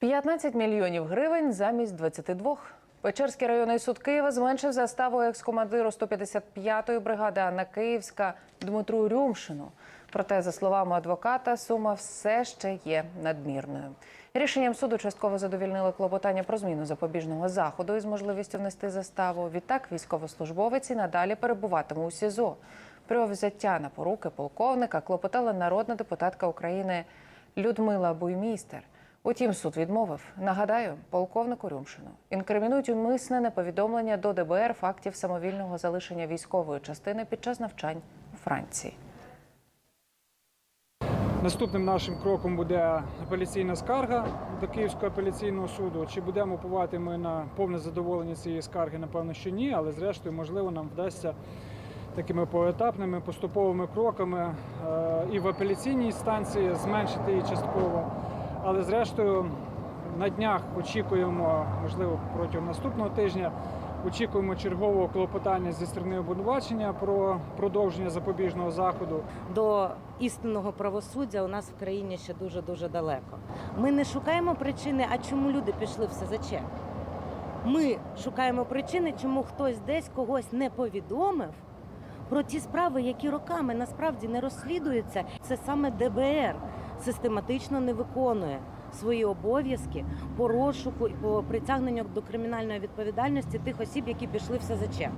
15 мільйонів гривень замість 22. Печерський районний суд Києва зменшив заставу екс-командиру 155-ї бригади Анна Київська Дмитру Рюмшину. Проте, за словами адвоката, сума все ще є надмірною. Рішенням суду частково задовільнили клопотання про зміну запобіжного заходу із можливістю внести заставу. Відтак військовослужбовець і надалі перебуватиме у СІЗО. Про взяття на поруки полковника клопотала народна депутатка України Людмила Буймістер. Утім, суд відмовив. Нагадаю, полковнику Рюмшину інкримінують умисне неповідомлення до ДБР фактів самовільного залишення військової частини під час навчань у Франції. Наступним нашим кроком буде апеляційна скарга до Київського апеляційного суду. Чи будемо уповати ми на повне задоволення цієї скарги? Напевно, що ні, але зрештою, можливо, нам вдасться такими поетапними поступовими кроками е, і в апеляційній інстанції зменшити її частково. Але зрештою на днях очікуємо, можливо, протягом наступного тижня. Очікуємо чергового клопотання зі сторони обвинувачення про продовження запобіжного заходу. до істинного правосуддя у нас в країні ще дуже дуже далеко. Ми не шукаємо причини, а чому люди пішли в СЗЧ. Ми шукаємо причини, чому хтось десь когось не повідомив про ті справи, які роками насправді не розслідуються. Це саме ДБР систематично не виконує свої обов'язки по розшуку і по притягненню до кримінальної відповідальності тих осіб, які пішли в СЗЧ.